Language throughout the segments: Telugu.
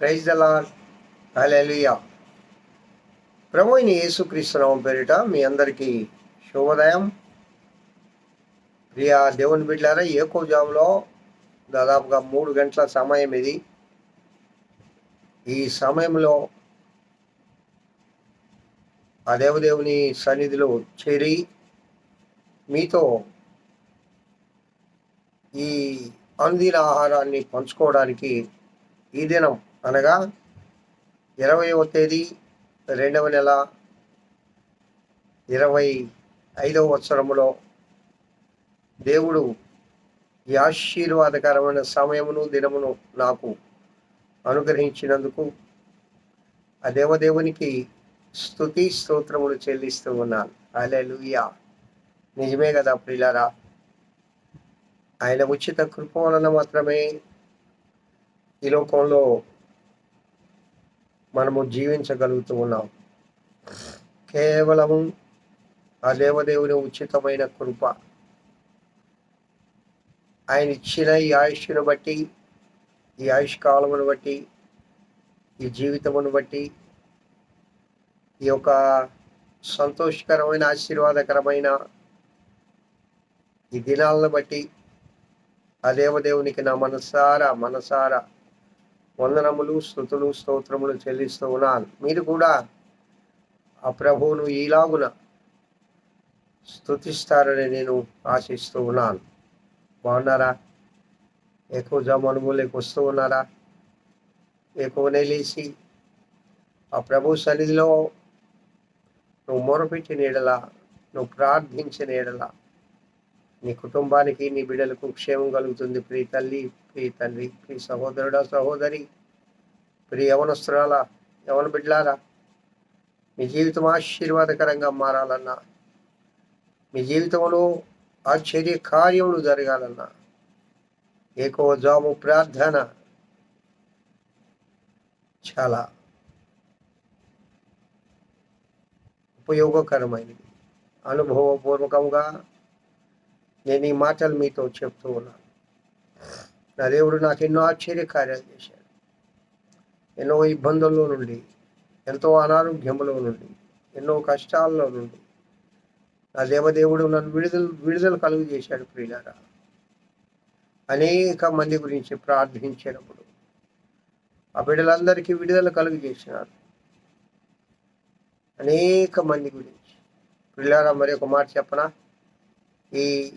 Praise the Lord hallelujah. ప్రభు యేసుక్రీస్తునామం పేరిట మీ అందరికీ శుభోదయం. ప్రియా దేవుని బిడ్డారా ఏకో జాములో దాదాపుగా మూడు గంటల సమయం ఇది. ఈ సమయంలో ఆ దేవదేవుని సన్నిధిలో చేరి మీతో ఈ అనుదిన ఆహారాన్ని పంచుకోవడానికి ఈ దినం అనగా ఇరవైవ తేదీ రెండవ నెల ఇరవై ఐదవ సంవత్సరములో దేవుడు ఈ ఆశీర్వాదకరమైన సమయమును దినమును నాకు అనుగ్రహించినందుకు ఆ దేవదేవునికి స్తుతి స్తోత్రములు చెల్లిస్తూ ఉన్నాను. అలెలుయా నిజమే కదా ప్రిలారా ఆయన ఉచిత కృప వలన మాత్రమే ఈ లోకంలో మనము జీవించగలుగుతూ ఉన్నాం. కేవలము ఆ దేవదేవుని ఉచితమైన కృప. ఆయన ఇచ్చిన ఈ ఆయుష్ను బట్టి ఈ ఆయుష్ కాలమును బట్టి ఈ జీవితమును బట్టి ఈ యొక్క సంతోషకరమైన ఆశీర్వాదకరమైన ఈ దినాలను బట్టి ఆ దేవదేవునికి నా మనసారా మనసారా వందనములు స్థుతులు స్తోత్రములు చెల్లిస్తూ ఉన్నాను. మీరు కూడా ఆ ప్రభువును ఈలాగున స్థుతిస్తారని నేను ఆశిస్తూ ఉన్నాను. బాగున్నారా? ఎక్కువ జమనుములకు వస్తూ ఉన్నారా? ఎక్కువనే లేచి ఆ ప్రభు సన్నిధిలో నువ్వు మొరపెట్టిన ఎడల నువ్వు ప్రార్థించిన ఎడల నీ కుటుంబానికి నీ బిడ్డలకు క్షేమం కలుగుతుంది. ప్రియ తల్లి ప్రియ తండ్రి ప్రియ సహోదరుడా సహోదరి ప్రియ యవనస్తురాల యవన బిడ్డలారా మీ జీవితం ఆశీర్వాదకరంగా మారాలన్నా మీ జీవితంలో ఆశ్చర్య కార్యములు జరగాలన్నా ఏకో జాము ప్రార్థన చాలా ఉపయోగకరమైనది. అనుభవపూర్వకంగా నేను ఈ మాటలు మీతో చెప్తూ ఉన్నాను. నా దేవుడు నాకు ఎన్నో ఆశ్చర్య కార్యాలు చేశాడు. ఎన్నో ఇబ్బందుల్లో నుండి ఎంతో అనారోగ్యంలో నుండి ఎన్నో కష్టాల్లో నుండి నా దేవదేవుడు నన్ను విడుదల విడుదల కలుగు చేశాడు ప్రియులారా. అనేక మంది గురించి ప్రార్థించినప్పుడు ఆ బిడ్డలందరికీ విడుదల కలుగు చేసినారు అనేక మంది గురించి. పిల్లారా మరి ఒక మాట చెప్పనా? ఈ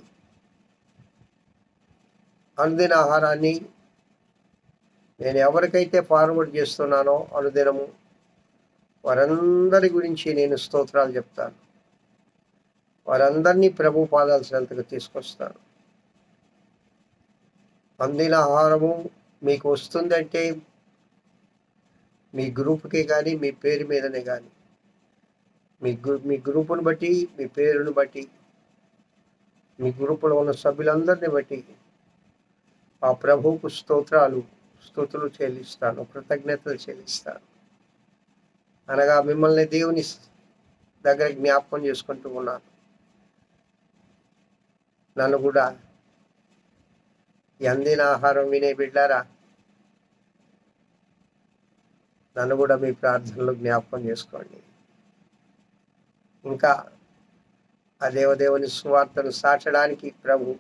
అనుదిన ఆహారాన్ని నేను ఎవరికైతే ఫార్వర్డ్ చేస్తున్నానో అనుదినము వారందరి గురించి నేను స్తోత్రాలు చెప్తాను. వారందరినీ ప్రభు పాదాల సెంతకు తీసుకొస్తాను. అందిన ఆహారము మీకు వస్తుందంటే మీ గ్రూప్కి కానీ మీ పేరు మీదనే కానీ మీ గ్రూ మీ గ్రూపును బట్టి మీ పేరును బట్టి మీ గ్రూపులో ఉన్న సభ్యులందరిని బట్టి ఆ ప్రభువుకు స్తోత్రాలు స్థుతులు చెల్లిస్తాను కృతజ్ఞతలు చెల్లిస్తాను. అనగా మిమ్మల్ని దేవుని దగ్గర జ్ఞాపకం చేసుకుంటూ ఉన్నాను. నన్ను కూడా ఈ అందిన ఆహారం వినే బిడ్డారా నన్ను కూడా మీ ప్రార్థనలో జ్ఞాపకం చేసుకోండి. ఇంకా ఆ దేవదేవుని సువార్తను సాచడానికి ప్రభు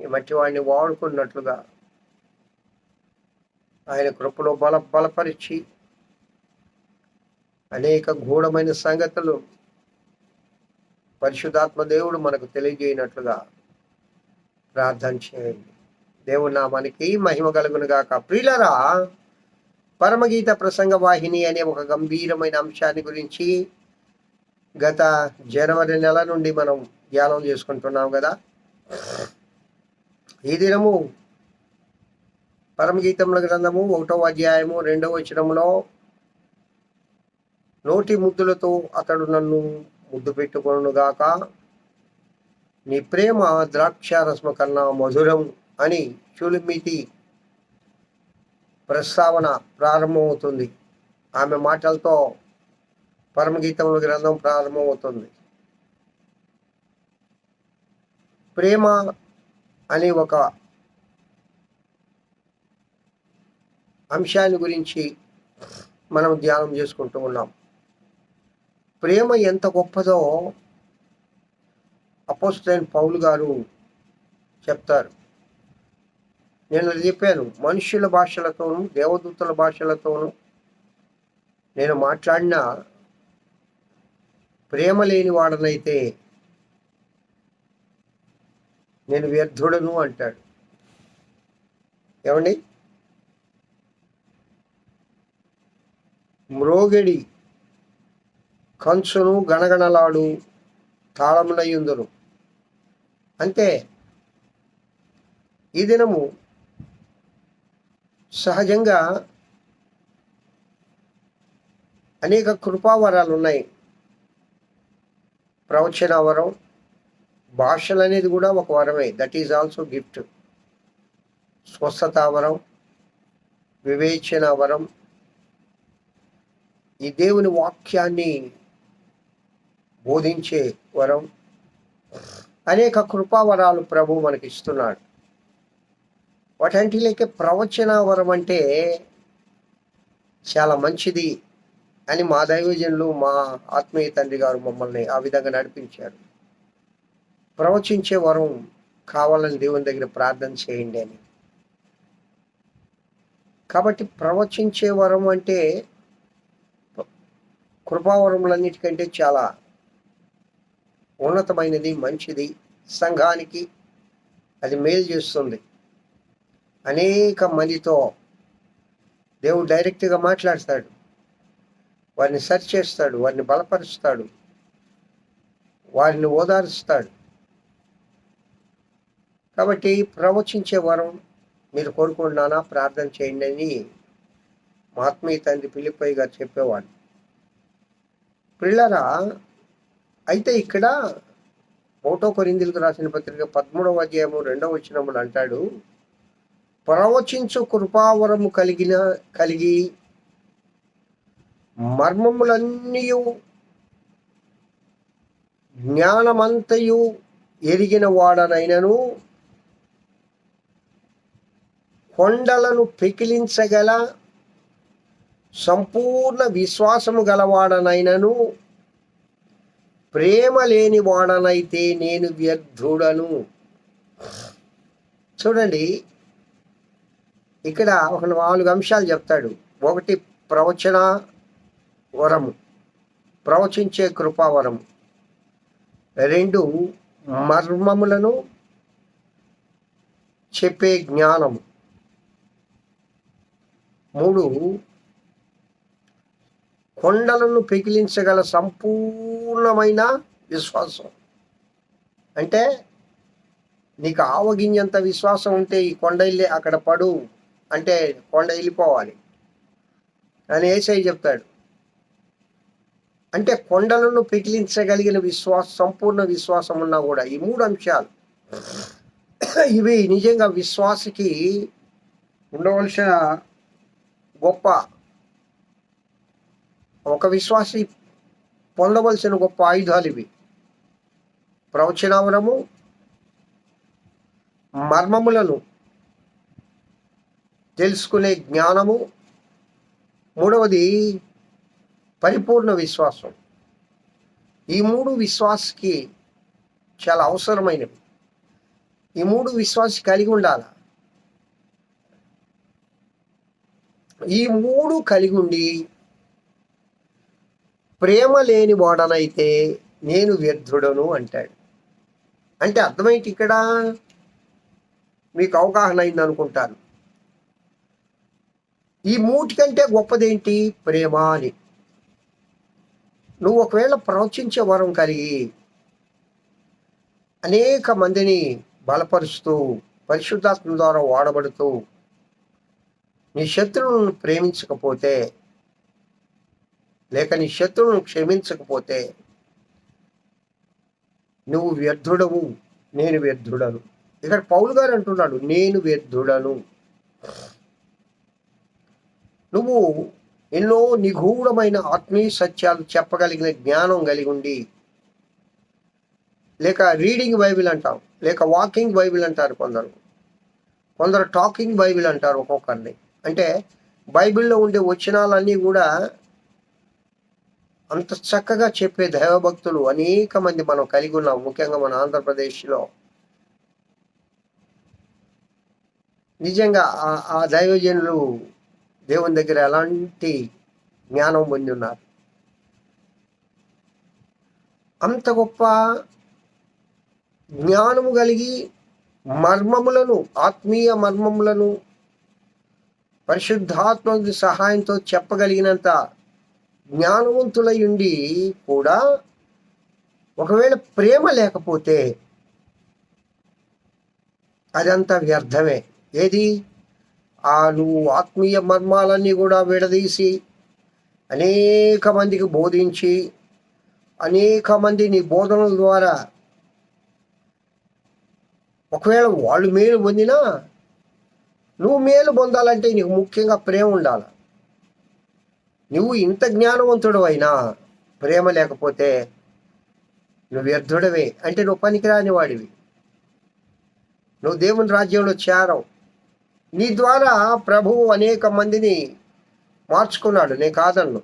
ఈ మట్టి వాడుకున్నట్లుగా ఆయన కృపలో బల బలపరిచి అనేక గూఢమైన సంగతులు పరిశుద్ధాత్మ దేవుడు మనకు తెలియజేయనట్లుగా ప్రార్థన చేయండి. దేవుడు నామానికి మహిమ కలుగును గాక. ప్రియులరా పరమగీత ప్రసంగ వాహిని అనే ఒక గంభీరమైన అంశాన్ని గురించి గత జనవరి నెల నుండి మనం ధ్యానం చేసుకుంటున్నాం కదా. ఈ దినము పరమగీతముల గ్రంథము ఒకటవ అధ్యాయము రెండవ వచనంలో నోటి ముద్దులతో అతడు నన్ను ముద్దు పెట్టుకొనుగాక నీ ప్రేమ ద్రాక్షారస్మ కన్నా మధురం అని చులిమితి ప్రస్తావన ప్రారంభమవుతుంది. ఆమె మాటలతో పరమగీతముల గ్రంథం ప్రారంభమవుతుంది. ప్రేమ అని ఒక అంశాన్ని గురించి మనం ధ్యానం చేసుకుంటూ ఉన్నాం. ప్రేమ ఎంత గొప్పదో అపోస్టైన్ పౌలు గారు చెప్తారు. నేను చెప్పాను మనుషుల భాషలతోనూ దేవదూతల భాషలతోనూ నేను మాట్లాడిన ప్రేమ లేని వాడనైతే నేను వ్యర్థుడను అంటాడు. ఏమండి? మ్రోగిడి కంచును గణగణలాడు తాళమునయుందును. అంతే ఈ దినము సహజంగా అనేక కృపావరాలు ఉన్నాయి ప్రవచనావరం భాషలు అనేది కూడా ఒక వరమే. దట్ ఈజ్ ఆల్సో గిఫ్ట్ స్వస్థత వరం వివేచన వరం. ఈ దేవుని వాక్యాన్ని బోధించే వరం. అనేక కృపావరాలు ప్రభు మనకి ఇస్తున్నాడు వాటంటిలోకి ప్రవచన వరం అంటే చాలా మంచిది అని మా దైవజనులు మా ఆత్మీయ తండ్రి గారు మమ్మల్ని ఆ విధంగా నడిపించారు. ప్రవచించే వరం కావాలని దేవుని దగ్గర ప్రార్థన చేయండి అని. కాబట్టి ప్రవచించే వరం అంటే కృపావరములన్నిటికంటే చాలా ఉన్నతమైనది మంచిది. సంఘానికి అది మేలు చేస్తుంది. అనేక మందితో దేవుడు డైరెక్ట్గా మాట్లాడతాడు. వారిని సెర్చ్ చేస్తాడు వారిని బలపరుస్తాడు వారిని ఓదారుస్తాడు. కాబట్టి ప్రవచించే వరం మీరు కోరుకుంటున్నానా ప్రార్థన చేయండి అని మహాత్మీయ తండ్రి పిలిపోయి గారు చెప్పేవాడు. పిల్లరా అయితే ఇక్కడ ఒకటో కొరిందులకు రాసిన పత్రిక పదమూడవ అధ్యాయము రెండవ వచ్చినప్పుడు అంటాడు ప్రవచించు కృపావరము కలిగిన కలిగి మర్మములన్నీ జ్ఞానమంతయు ఎరిగిన వాడనైనను కొండలను పెకిలించగల సంపూర్ణ విశ్వాసము గలవాడనైనను ప్రేమ లేని వాడనైతే నేను వ్యర్థుడను. చూడండి ఇక్కడ ఒక నాలుగు అంశాలు చెప్తాడు. ఒకటి ప్రవచన వరము ప్రవచించే కృపావరము రెండు మర్మములను చెప్పే జ్ఞానము. మూడు కొండలను పెకిలించగల సంపూర్ణమైన విశ్వాసం. అంటే నీకు ఆవగింజంత విశ్వాసం ఉంటే ఈ కొండ వెళ్ళి అక్కడ పడు అంటే కొండ వెళ్ళిపోవాలి అని ఏసై చెప్తాడు. అంటే కొండలను పెకిలించగలిగిన విశ్వాస సంపూర్ణ విశ్వాసం ఉన్నా కూడా ఈ మూడు అంశాలు ఇవి నిజంగా విశ్వాసకి ఉండవలసిన గొప్ప ఒక విశ్వాసి పొందవలసిన గొప్ప ఆయుధాలు ఇవి ప్రవచనావరము మర్మములను తెలుసుకునే జ్ఞానము మూడవది పరిపూర్ణ విశ్వాసం. ఈ మూడు విశ్వాసకి చాలా అవసరమైనవి. ఈ మూడు విశ్వాసి కలిగి ఉండాలి? ఈ మూడు కలిగి ఉండి ప్రేమ లేని వాడనైతే నేను వ్యర్థుడను అంటాడు. అంటే అర్థమైంది ఇక్కడ? మీకు అవగాహన అయింది అనుకుంటాను ఈ మూటి కంటే గొప్పదేంటి? ప్రేమ అని. నువ్వు ఒకవేళ ప్రవచించే వరం కలిగి అనేక మందిని బలపరుస్తూ పరిశుద్ధాత్మ ద్వారా వాడబడుతూ నీ శత్రువులను ప్రేమించకపోతే లేక నీ శత్రువులను క్షమించకపోతే నువ్వు వ్యర్థుడవు నేను వ్యర్థుడను. ఇక్కడ పౌలు గారు అంటున్నాడు నేను వ్యర్థుడను. నువ్వు ఎన్నో నిగూఢమైన ఆత్మీయ సత్యాలు చెప్పగలిగిన జ్ఞానం కలిగి ఉండి లేక రీడింగ్ బైబిల్ అంటాం లేక వాకింగ్ బైబిల్ అంటారు కొందరు. కొందరు టాకింగ్ బైబిల్ అంటారు ఒక్కొక్కరిని. అంటే బైబిల్లో ఉండే వచనాలన్నీ కూడా అంత చక్కగా చెప్పే దైవభక్తులు అనేక మంది మనం కలిగి ఉన్నాం ముఖ్యంగా మన ఆంధ్రప్రదేశ్లో. నిజంగా ఆ- ఆ దైవజనులు దేవుని దగ్గర ఎలాంటి జ్ఞానం పొంది ఉన్నారు? అంత గొప్ప జ్ఞానము కలిగి మర్మములను ఆత్మీయ మర్మములను పరిశుద్ధాత్మ సహాయంతో చెప్పగలిగినంత జ్ఞానవంతులై ఉండి కూడా ఒకవేళ ప్రేమ లేకపోతే అదంతా వ్యర్థమే. ఏది? ఆ నువ్వు ఆత్మీయ మర్మాలన్నీ కూడా విడదీసి అనేక మందికి బోధించి అనేక మంది నీ బోధనల ద్వారా ఒకవేళ వాళ్ళు మేలు పొందినా నువ్వు మేలు పొందాలంటే నీకు ముఖ్యంగా ప్రేమ ఉండాలి. నువ్వు ఇంత జ్ఞానవంతుడు అయినా ప్రేమ లేకపోతే నువ్వు వ్యర్థుడవే. అంటే నువ్వు పనికిరాని వాడివి. నువ్వు దేవుని రాజ్యంలో చేరవు. నీ ద్వారా ప్రభువు అనేక మందిని మార్చుకున్నాడు నే కాదన్ను.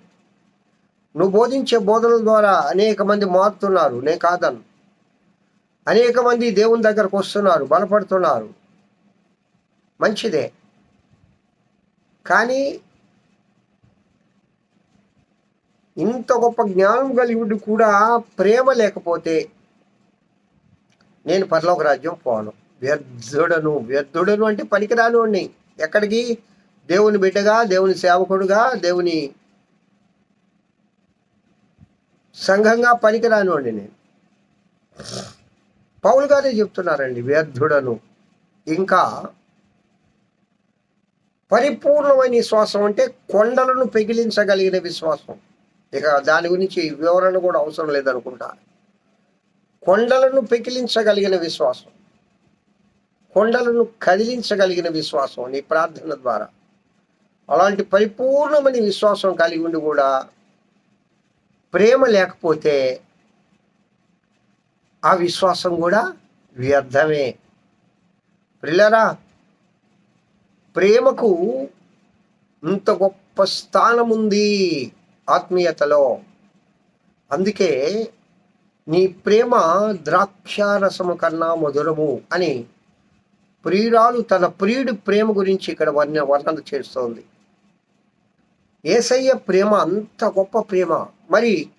నువ్వు బోధించే బోధనల ద్వారా అనేక మంది మారుతున్నారు నే కాదన్ను. అనేక మంది దేవుని దగ్గరకు వస్తున్నారు బలపడుతున్నారు. మంచిదే. కానీ ఇంత గొప్ప జ్ఞానం కలిగి ఉండి కూడా ప్రేమ లేకపోతే నేను పరలోక రాజ్యం పోను. వ్యర్థుడను వ్యర్థుడను అంటే పనికిరాను అండి ఎక్కడికి? దేవుని బిడ్డగా దేవుని సేవకుడుగా దేవుని సంఘంగా పనికిరాను వాడిని నేను. పౌలు గారే చెప్తున్నారండి వ్యర్థుడను. ఇంకా పరిపూర్ణమైన విశ్వాసం అంటే కొండలను పెగిలించగలిగిన విశ్వాసం. ఇక దాని గురించి వివరణ కూడా అవసరం లేదనుకుంటా. కొండలను పెకిలించగలిగిన విశ్వాసం. కొండలను కదిలించగలిగిన విశ్వాసం నీ ప్రార్థన ద్వారా. అలాంటి పరిపూర్ణమైన విశ్వాసం కలిగి ఉండి కూడా ప్రేమ లేకపోతే ఆ విశ్వాసం కూడా వ్యర్థమే. ప్రిల్లరా ప్రేమకు ఇంత గొప్ప స్థానం ఉంది ఆత్మీయతలో. అందుకే నీ ప్రేమ ద్రాక్షారసము కన్నా మధురము అని ప్రియురాలు తన ప్రియుడి ప్రేమ గురించి ఇక్కడ వర్ణ వర్ణన చేస్తోంది. ఏసయ్య ప్రేమ అంత గొప్ప ప్రేమ. మరి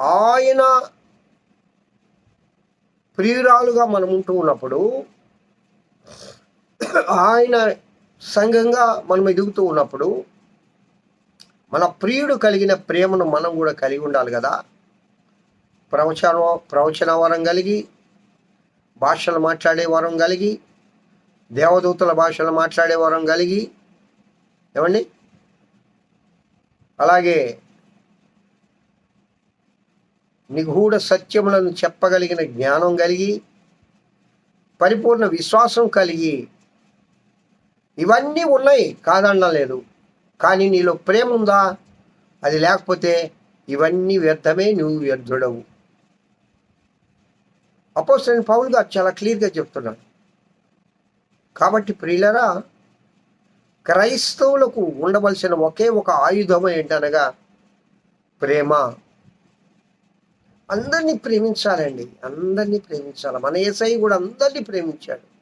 ఆయన ప్రియురాలుగా మనం ఉంటూ ఉన్నప్పుడు ఆయన సంఘంగా మనం ఎదుగుతూ ఉన్నప్పుడు మన ప్రియుడు కలిగిన ప్రేమను మనం కూడా కలిగి ఉండాలి కదా. ప్రవచన ప్రవచన వరం కలిగి భాషలు మాట్లాడే వరం కలిగి దేవదూతల భాషలు మాట్లాడే వరం కలిగి ఏమండి? అలాగే నిగూఢ సత్యములను చెప్పగలిగిన జ్ఞానం కలిగి పరిపూర్ణ విశ్వాసం కలిగి ఇవన్నీ ఉన్నాయి కాదనలేదు కానీ నీలో ప్రేమ ఉందా? అది లేకపోతే ఇవన్నీ వ్యర్థమే నువ్వు వ్యర్థుడవు. అపోజిట్ పౌల్ గారు చాలా క్లియర్గా చెప్తున్నాడు కాబట్టి ప్రియులరా క్రైస్తవులకు ఉండవలసిన ఒకే ఒక ఆయుధం ఏంటనగా ప్రేమ. అందరినీ ప్రేమించాలండి అందరినీ ప్రేమించాలి. మన ఏసై కూడా అందరినీ ప్రేమించాడు.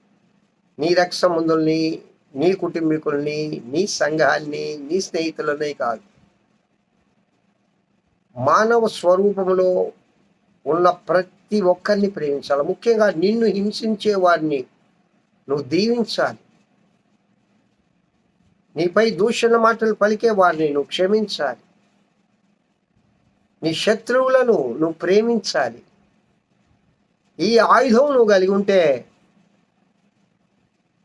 నీ రక్ష సంబంధుల్ని నీ కుటుంబీకుల్ని నీ సంఘాన్ని నీ స్నేహితులనే కాదు. మానవ స్వరూపంలో ఉన్న ప్రతి ఒక్కరిని ప్రేమించాలి. ముఖ్యంగా నిన్ను హింసించే వారిని నువ్వు దీవించాలి. నీపై దూషణ మాటలు పలికే వారిని నువ్వు క్షమించాలి. నీ శత్రువులను నువ్వు ప్రేమించాలి. ఈ ఆయుధం నువ్వు కలిగి ఉంటే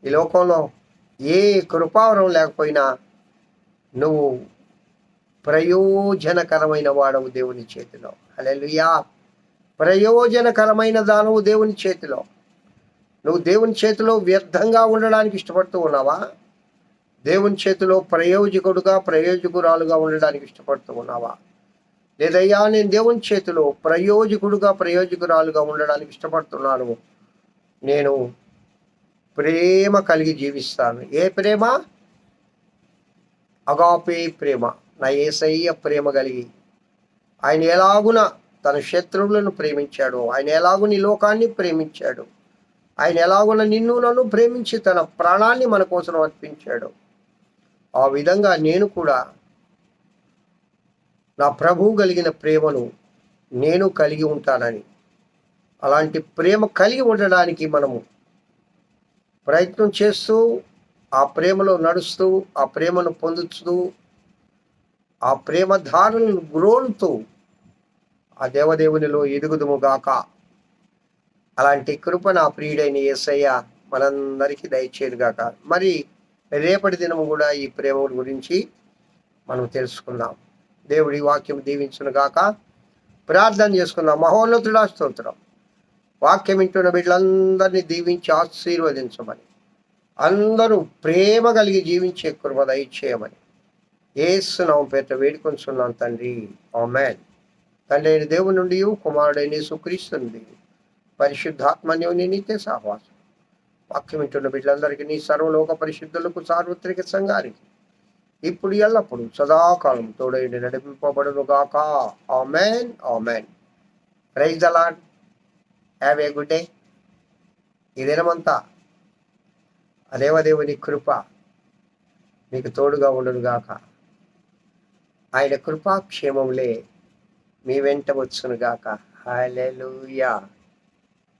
ఈ లోకంలో ఏ కృపావరం లేకపోయినా నువ్వు ప్రయోజనకరమైన వాడవు దేవుని చేతిలో. అలెలుయా ప్రయోజనకరమైన దానవు దేవుని చేతిలో. నువ్వు దేవుని చేతిలో వ్యర్థంగా ఉండడానికి ఇష్టపడుతూ ఉన్నావా? దేవుని చేతిలో ప్రయోజకుడుగా ప్రయోజకురాలుగా ఉండడానికి ఇష్టపడుతూ ఉన్నావా? లేదయ్యా నేను దేవుని చేతిలో ప్రయోజకుడుగా ప్రయోజకురాలుగా ఉండడానికి ఇష్టపడుతున్నాను. నేను ప్రేమ కలిగి జీవిస్తాను. ఏ ప్రేమ? అగాపే ప్రేమ. నా ఏసయ్య ప్రేమ కలిగి. ఆయన ఎలాగున తన శత్రువులను ప్రేమించాడు ఆయన ఎలాగున ఈ లోకాన్ని ప్రేమించాడు ఆయన ఎలాగున నిన్ను నన్ను ప్రేమించి తన ప్రాణాన్ని మన కోసం అర్పించాడు ఆ విధంగా నేను కూడా నా ప్రభువు కలిగిన ప్రేమను నేను కలిగి ఉంటానని. అలాంటి ప్రేమ కలిగి ఉండడానికి మనము ప్రయత్నం చేస్తూ ఆ ప్రేమలో నడుస్తూ ఆ ప్రేమను పొందుతూ ఆ ప్రేమధారలను గ్రోలుతూ ఆ దేవదేవునిలో ఎదుగుదుము గాక. అలాంటి కృప నా ప్రియుడైన యేసయ్య మనందరికీ దయచేయనుగాక మరి రేపటి దినము కూడా ఈ ప్రేమ గురించి మనం తెలుసుకుందాం. దేవుడి వాక్యం దీవించునుగాక ప్రార్థన చేసుకుందాం. మహోన్నతుడా స్తోత్రం. వాక్యం వింటున్న బిడ్డలందరినీ దీవించి ఆశీర్వదించమని. అందరూ ప్రేమ కలిగి జీవించే కృప దయచేయమని. ఏసునాం పేట వేడుకొంచున్నాను తండ్రి. ఆమెన్. తండ్రి అయిన దేవుని నుండి కుమారుడైన సుక్రీస్తు నుండి పరిశుద్ధాత్మన్యుని నిత్య సహవాసం. వాక్యం వింటున్న బిడ్డలందరికీ నీ సర్వలోక పరిశుద్ధులకు సార్వత్రిక సంఘానికి ఇప్పుడు ఎల్లప్పుడు సదాకాలం తోడైండి నడిపింపబడును గాక amen. Amen. Praise the have a good day ఈ దినమంతా ఆ దేవదేవుని కృప మీకు తోడుగా ఉండునుగాక ఆయన కృపాక్షేమములే మీ వెంట వచ్చును గాక. లూయా